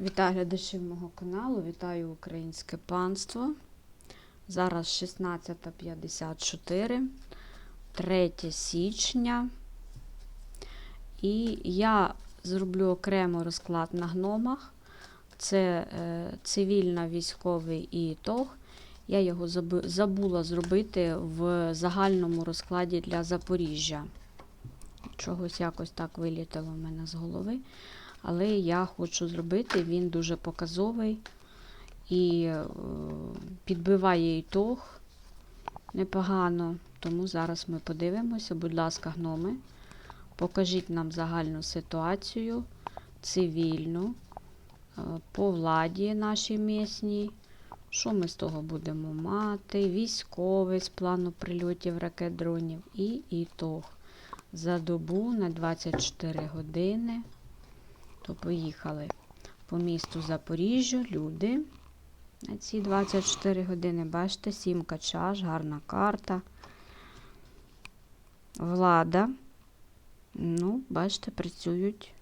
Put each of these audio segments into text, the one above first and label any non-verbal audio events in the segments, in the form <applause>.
Вітаю глядачів мого каналу, вітаю українське панство. Зараз 16.54, 3 січня. І я зроблю окремо розклад на гномах. Це е, цивільно-військовий ітог. Я його забула зробити в загальному розкладі для Запоріжжя. Чогось якось так вилітало в мене з голови. Але я хочу зробити, він дуже показовий і е, підбиває ітог непогано. Тому зараз ми подивимося, будь ласка, гноми. Покажіть нам загальну ситуацію, цивільну, е, по владі нашій місній. Що ми з того будемо мати? Військовий з плану прильотів ракет дронів і ітог. За добу на 24 години. То поїхали по місту Запоріжжю. Люди на ці 24 години. Бачите, сімка чаш, гарна карта. Влада. Ну, бачите, працюють.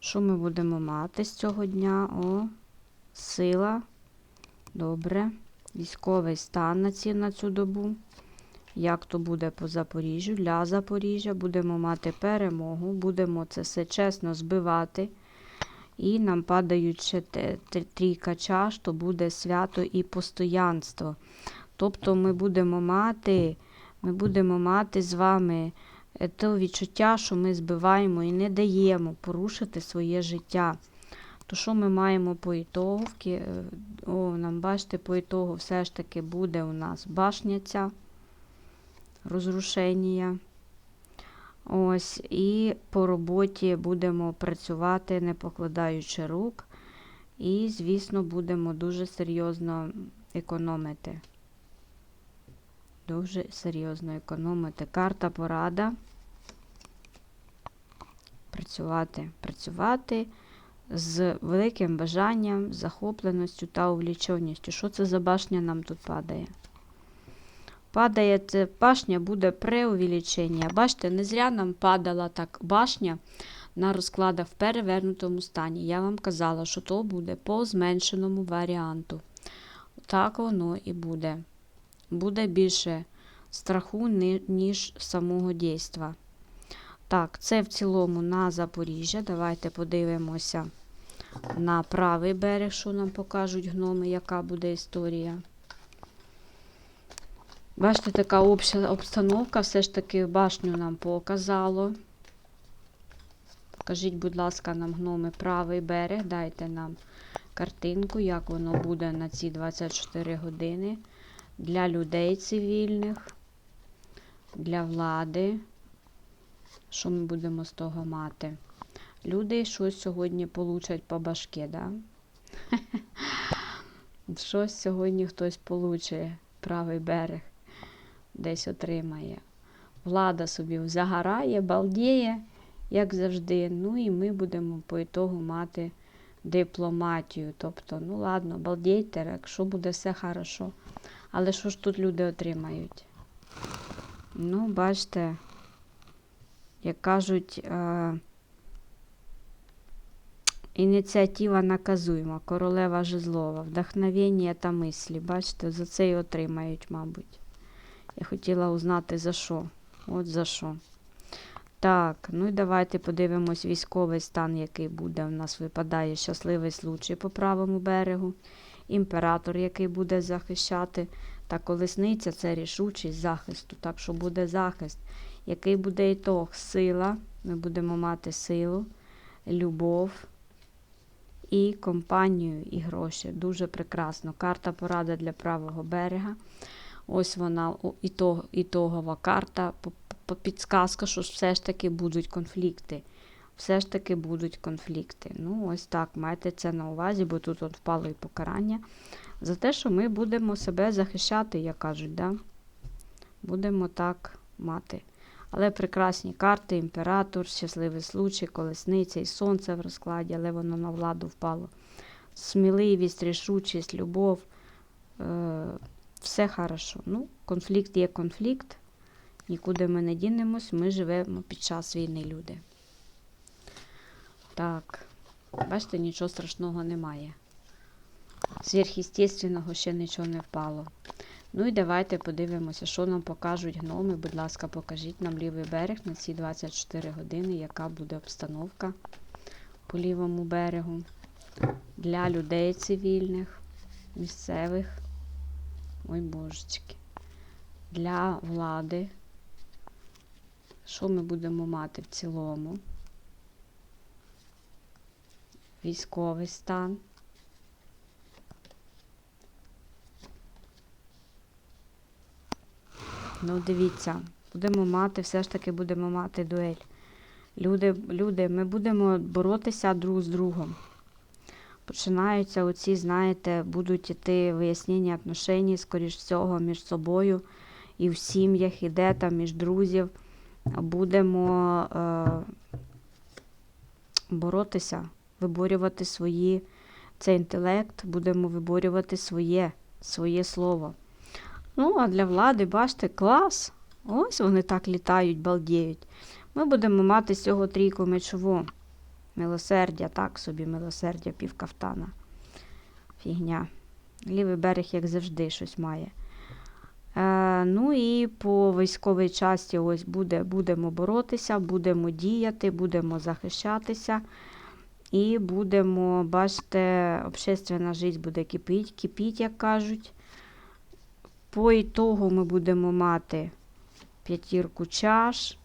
Що ми будемо мати з цього дня? О, сила. Добре. Військовий стан на, цю добу. Як то буде по Запоріжжю? Для Запоріжжя будемо мати перемогу, будемо це все чесно збивати. І нам падають ще трійка чаш, то буде свято і постоянство. Тобто ми будемо мати, ми будемо мати з вами те відчуття, що ми збиваємо і не даємо порушити своє життя. То що ми маємо по ітогу? Е, О, нам бачите, по ітогу все ж таки буде у нас башня ця розрушення. Ось, і по роботі будемо працювати, не покладаючи рук. І, звісно, будемо дуже серйозно економити. Дуже серйозно економити. Карта порада. Працювати, працювати з великим бажанням, захопленістю та увліченістю. Що це за башня нам тут падає? Падає башня, буде преувеличення. Бачите, не зря нам падала так башня на розкладах в перевернутому стані. Я вам казала, що то буде по зменшеному варіанту. Так воно і буде. Буде більше страху, ніж самого дійства. Так, це в цілому на Запоріжжя. Давайте подивимося на правий берег, що нам покажуть гноми, яка буде історія. Бачите, така обстановка, все ж таки башню нам показало. Покажіть, будь ласка, нам гноми правий берег, дайте нам картинку, як воно буде на ці 24 години для людей цивільних, для влади. Що ми будемо з того мати? Люди щось сьогодні получать по башки, да? <laughs> Щось сьогодні хтось получить, правий берег десь отримає. Влада собі загорає, балдіє, як завжди. Ну і ми будемо по ітогу мати дипломатію. Тобто, ну ладно, балдійте, якщо буде все хорошо. Але що ж тут люди отримають? Ну, бачите, як кажуть, е- ініціатива наказуєма, королева жезлова, вдохновення та мислі. Бачите, за це і отримають, мабуть. Я хотіла узнати за що. От за що. Так, ну і давайте подивимось військовий стан, який буде. У нас випадає щасливий случай по правому берегу. Імператор, який буде захищати. Та колесниця це рішучість захисту. Так що буде захист. Який буде ітог? Сила. Ми будемо мати силу, любов і компанію, і гроші. Дуже прекрасно. Карта порада для правого берега. Ось вона ітогова карта, підсказка, що все ж таки будуть конфлікти. Все ж таки будуть конфлікти. Ну, ось так, майте це на увазі, бо тут от впало і покарання. За те, що ми будемо себе захищати, як кажуть, да? будемо так мати. Але прекрасні карти, імператор, щасливий случай, колесниця і сонце в розкладі, але воно на владу впало. Сміливість, рішучість, любов. Е- все хорошо. Ну, конфлікт є конфлікт. Нікуди ми не дінемось, ми живемо під час війни, люди. Так. Бачите, нічого страшного немає. Сверхъестественного ще нічого не впало. Ну і давайте подивимося, що нам покажуть гноми. Будь ласка, покажіть нам лівий берег на ці 24 години, яка буде обстановка по лівому берегу для людей цивільних, місцевих. Ой, божечки. Для влади. Що ми будемо мати в цілому? Військовий стан. Ну, дивіться, будемо мати, все ж таки будемо мати дуель. Люди, люди, ми будемо боротися друг з другом. Починаються оці, знаєте, будуть іти вияснення отношень, скоріш всього, між собою і в сім'ях, і де там, між друзів. Будемо е, боротися, виборювати свої, цей інтелект, будемо виборювати своє, своє слово. Ну, а для влади, бачите, клас. Ось вони так літають, балдіють. Ми будемо мати з цього трійку мечову. Милосердя, так собі, милосердя, півкафтана. Фігня. Лівий берег, як завжди, щось має. Е, ну і по військовій часті ось буде, будемо боротися, будемо діяти, будемо захищатися. І будемо, бачите, общественна життя буде кипіть, кипіть, як кажуть. По ітогу ми будемо мати п'ятірку чаш,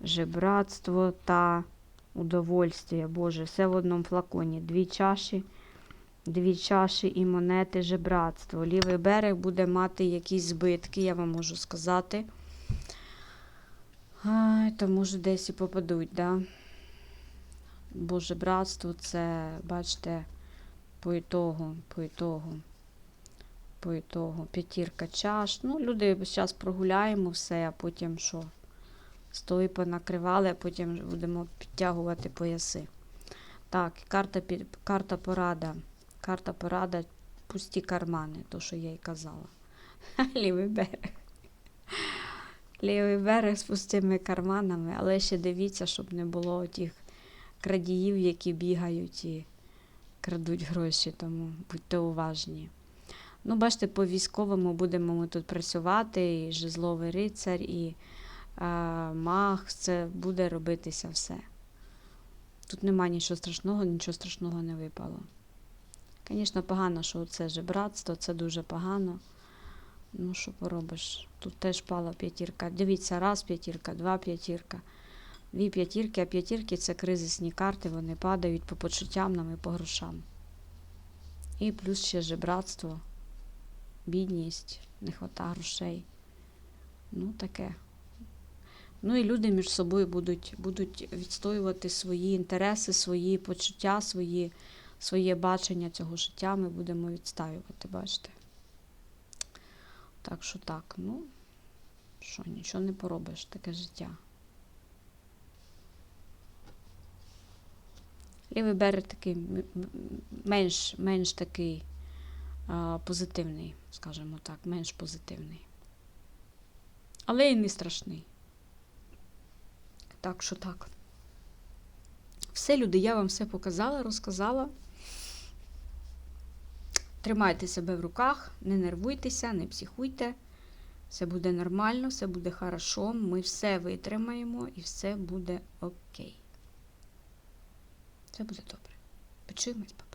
жебратство та удовольствие. Боже, все в одному флаконі. Дві чаші, дві чаші і монети жебратство. Лівий берег буде мати якісь збитки, я вам можу сказати. Ай, то може десь і попадуть, да? Бо жебратство це, бачите, по ітогу, по ітогу по ітогу. П'ятірка чаш. Ну, люди зараз прогуляємо все, а потім що? Стої понакривали, а потім будемо підтягувати пояси. Так, карта, карта порада. Карта порада, пусті кармани, то, що я й казала. <laughs> Лівий берег. Лівий берег з пустими карманами, але ще дивіться, щоб не було тих крадіїв, які бігають і крадуть гроші, тому будьте уважні. Ну, бачите, по військовому будемо ми тут працювати, і жезловий рицар, і маг, це буде робитися все. Тут нема нічого страшного, нічого страшного не випало. Звісно, погано, що це жебратство, це дуже погано. Ну, що поробиш? Тут теж пала п'ятірка. Дивіться, раз п'ятірка, два п'ятірка, дві п'ятірки, а п'ятірки це кризисні карти, вони падають по почуттям нам і по грошам. І плюс ще жебратство бідність, нехвата грошей. Ну, таке. Ну і люди між собою будуть, будуть відстоювати свої інтереси, свої почуття, свої, своє бачення цього життя ми будемо відстаювати, бачите. Так що так, ну, що, нічого не поробиш, таке життя. Лівий берег такий менш, менш такий а, позитивний, скажімо так, менш позитивний. Але і не страшний. Так що так. Все, люди, я вам все показала, розказала. Тримайте себе в руках, не нервуйтеся, не психуйте. Все буде нормально, все буде хорошо. Ми все витримаємо і все буде окей. Все буде добре. Почуємось, папа.